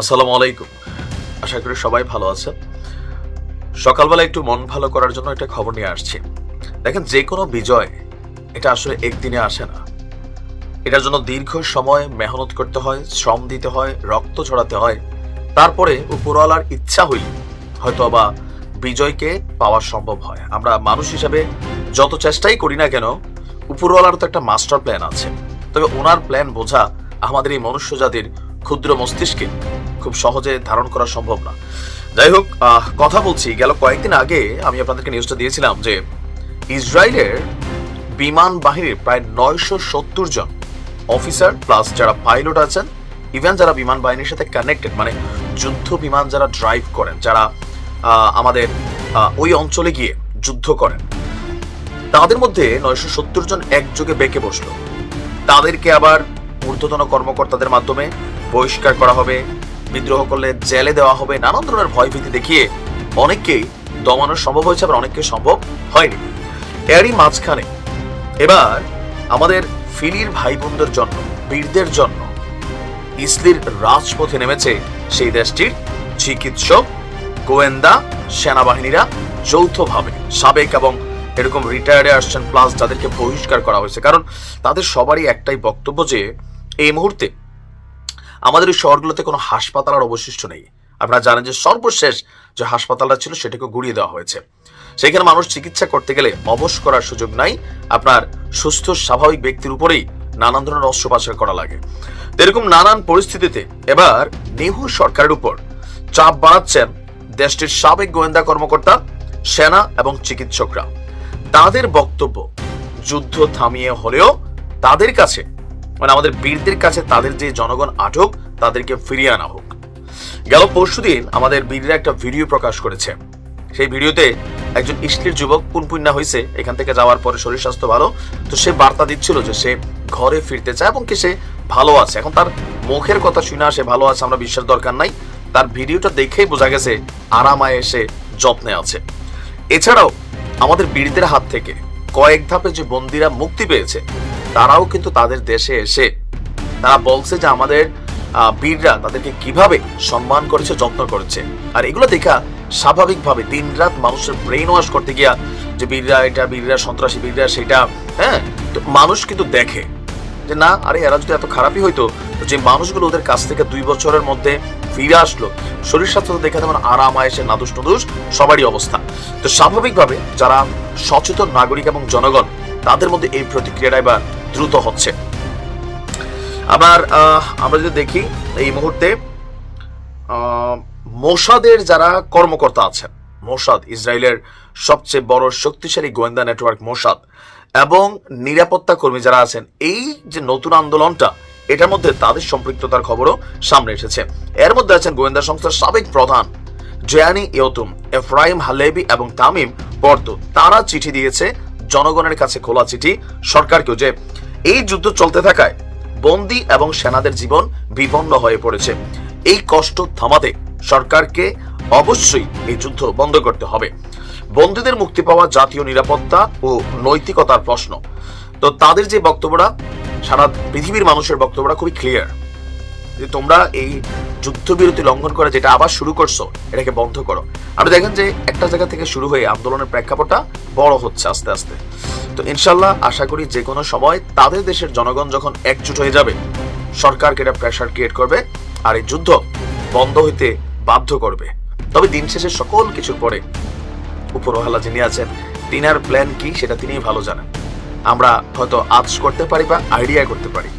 আসসালামু আলাইকুম। আশা করি সবাই ভালো আছেন। সকালবেলা একটু মন ভালো করার জন্য একটা খবর নিয়ে আসছি। দেখেন, যে কোনো বিজয়, এটা আসলে একদিনে আসে না। এটার জন্য দীর্ঘ সময় মেহনত করতে হয়, শ্রম দিতে হয়, রক্ত ছড়াতে হয়। তারপরে উপরওয়ালার ইচ্ছা হইল হয়তো বা বিজয়কে পাওয়া সম্ভব হয়। আমরা মানুষ হিসাবে যত চেষ্টাই করি না কেন, উপরওয়ালার তো একটা মাস্টার প্ল্যান আছে। তবে ওনার প্ল্যান বোঝা আমাদের এই মনুষ্য জাতির ক্ষুদ্র মস্তিষ্কে খুব সহজে ধারণ করা সম্ভব না। যাই হোক কথা বলছি। গেল কয়েকদিন আগে আমি আপনাদেরকে নিউজটা দিয়েছিলাম যে ইসরায়েলের বিমান বাহিনীর প্রায় নয়শো সত্তর জন অফিসার প্লাস যারা পাইলট আছেন ইভেন যারা বিমান বাহিনীর সাথে কানেক্টেড মানে যুদ্ধ বিমান যারা ড্রাইভ করেন, যারা আমাদের ওই অঞ্চলে গিয়ে যুদ্ধ করেন, তাদের মধ্যে নয়শো সত্তর জন একযোগে বেঁকে বসল। তাদেরকে আবার ঊর্ধ্বতন কর্মকর্তাদের মাধ্যমে বহিষ্কার করা হবে বিদ্রোহ করলে জেলে দেওয়া হবে নানান ধরনের ভয়ভীতি দেখিয়ে অনেককেই দমানো সম্ভব হয়েছে, আবার অনেককে সম্ভব হয়নি। এরই মাঝখানে এবার আমাদের ফিলির ভাই বোনদের জন্য, বীরদের জন্য ইসলির রাজপথে নেমেছে সেই দেশটির চিকিৎসক, গোয়েন্দা, সেনাবাহিনীরা যৌথভাবে সাবেক এবং এরকম রিটায়ার্ডে আসছেন প্লাস যাদেরকে বহিষ্কার করা হয়েছে। কারণ তাদের সবারই একটাই বক্তব্য যে, এই মুহূর্তে আমাদের এই শহরগুলোতে কোনো হাসপাতাল আর অবশিষ্ট নেই। আপনারা জানেন যে সর্বশেষ যে হাসপাতালটা ছিল সেটাকে গুড়িয়ে দেওয়া হয়েছে। সেখানে মানুষ চিকিৎসা করতে গেলে অবশ করার সুযোগ নাই। আপনার সুস্থ, স্বাভাবিক ব্যক্তির উপরেই নানান ধরনের অস্ত্রোপচার করা লাগে। এরকম নানান পরিস্থিতিতে এবার নেহু সরকারের উপর চাপ বাড়াচ্ছেন দেশটির সাবেক গোয়েন্দা কর্মকর্তা, সেনা এবং চিকিৎসকরা। তাদের বক্তব্য যুদ্ধ থামিয়ে হলেও তাদের কাছে মানে আমাদের বীরদের কাছে তাদের যে জনগণ আটক, তাদেরকে ফিরিয়ে আনা হোক। গেল পরশুদিন আমাদের বীররা একটা ভিডিও প্রকাশ করেছে। সেই ভিডিওতে একজন ইসলির যুবক পুনপুন্না হয়েছে এখান থেকে যাওয়ার পরে শরীর স্বাস্থ্য ভালো। তো সে বার্তা দিচ্ছিল যে সে ঘরে ফিরতে চায় এবং কি সে ভালো আছে। এখন তার মুখের কথা শুনে সে ভালো আছে, আমরা বিশ্বাস দরকার নাই। তার ভিডিওটা দেখেই বোঝা গেছে আরামায় এসে যত্নে আছে। এছাড়াও আমাদের বীরদের হাত থেকে কয়েক ধাপে যে বন্দিরা মুক্তি পেয়েছে তারাও কিন্তু তাদের দেশে এসে তারা বলছে যে আমাদের বীররা তাদেরকে কীভাবে সম্মান করেছে, যত্ন করেছে। আর এগুলো দেখা স্বাভাবিকভাবে দিনরাত মানুষের ব্রেন ওয়াশ করতে গিয়া যে বীররা এটা, বীররা সন্ত্রাসী, বীররা সেটা হ্যাঁ? তো মানুষ কিন্তু দেখে যে না, আরে এরা যদি এত খারাপই হইতো যে মানুষগুলো ওদের কাছ থেকে দুই বছরের মধ্যে ফিরে আসলো, শরীর স্বাস্থ্য দেখে তেমন আরাম আয়েসে নাদুস নুদুস সবারই অবস্থা। তো স্বাভাবিকভাবে যারা সচেতন নাগরিক এবং জনগণ তাদের মধ্যে এই প্রতিক্রিয়াটা এবার দ্রুত হচ্ছে। আবার আমরা যদি দেখি, এই মুহূর্তে মোসাদের যারা কর্মকর্তা আছেন, মোসাদ, ইসরায়েলের সবচেয়ে বড় শক্তিশালী গোয়েন্দা নেটওয়ার্ক মোসাদ, এবং নিরাপত্তা কর্মী যারা আছেন, এই যে নতুন আন্দোলনটা, এটার মধ্যে তাদের সম্পৃক্ততার খবরও সামনে এসেছে। এর মধ্যে আছেন গোয়েন্দা সংস্থার সাবেক প্রধান, জয়ানি ইয়তুম, এফরাইম হালেবি এবং তামিম পর্দ। তারা চিঠি দিয়েছে জনগণের কাছে খোলা চিঠি সরকারকেও যে এই যুদ্ধ চলতে থাকায় বন্দি এবং সেনাদের জীবন বিপন্ন হয়ে পড়েছে। এই কষ্ট থামাতে সরকারকে অবশ্যই এই যুদ্ধ বন্ধ করতে হবে। বন্দীদের মুক্তি পাওয়া জাতীয় নিরাপত্তা ও নৈতিকতার প্রশ্ন। তো তাদের যে বক্তব্যটা, সারা পৃথিবীর মানুষের বক্তব্যটা খুবই ক্লিয়ার যে তোমরা এই যুদ্ধবিরতি লঙ্ঘন করে যেটা আবার শুরু করছ, এটাকে বন্ধ করো। আপনি দেখেন যে একটা জায়গা থেকে শুরু হয়ে আন্দোলনের প্রেক্ষাপটটা বড় হচ্ছে আস্তে আস্তে। তো ইনশাল্লাহ আশা করি যে কোনো সময় তাদের দেশের জনগণ যখন একজুট হয়ে যাবে, সরকারকে এটা প্রেশার ক্রিয়েট করবে আর এই যুদ্ধ বন্ধ হইতে বাধ্য করবে। তবে দিন শেষে সকল কিছুর পরে উপরওয়ালা যিনি আছেন, তিনার প্ল্যান কি সেটা তিনিই ভালো জানেন। আমরা হয়তো আজ করতে পারি বা আইডিয়া করতে পারি।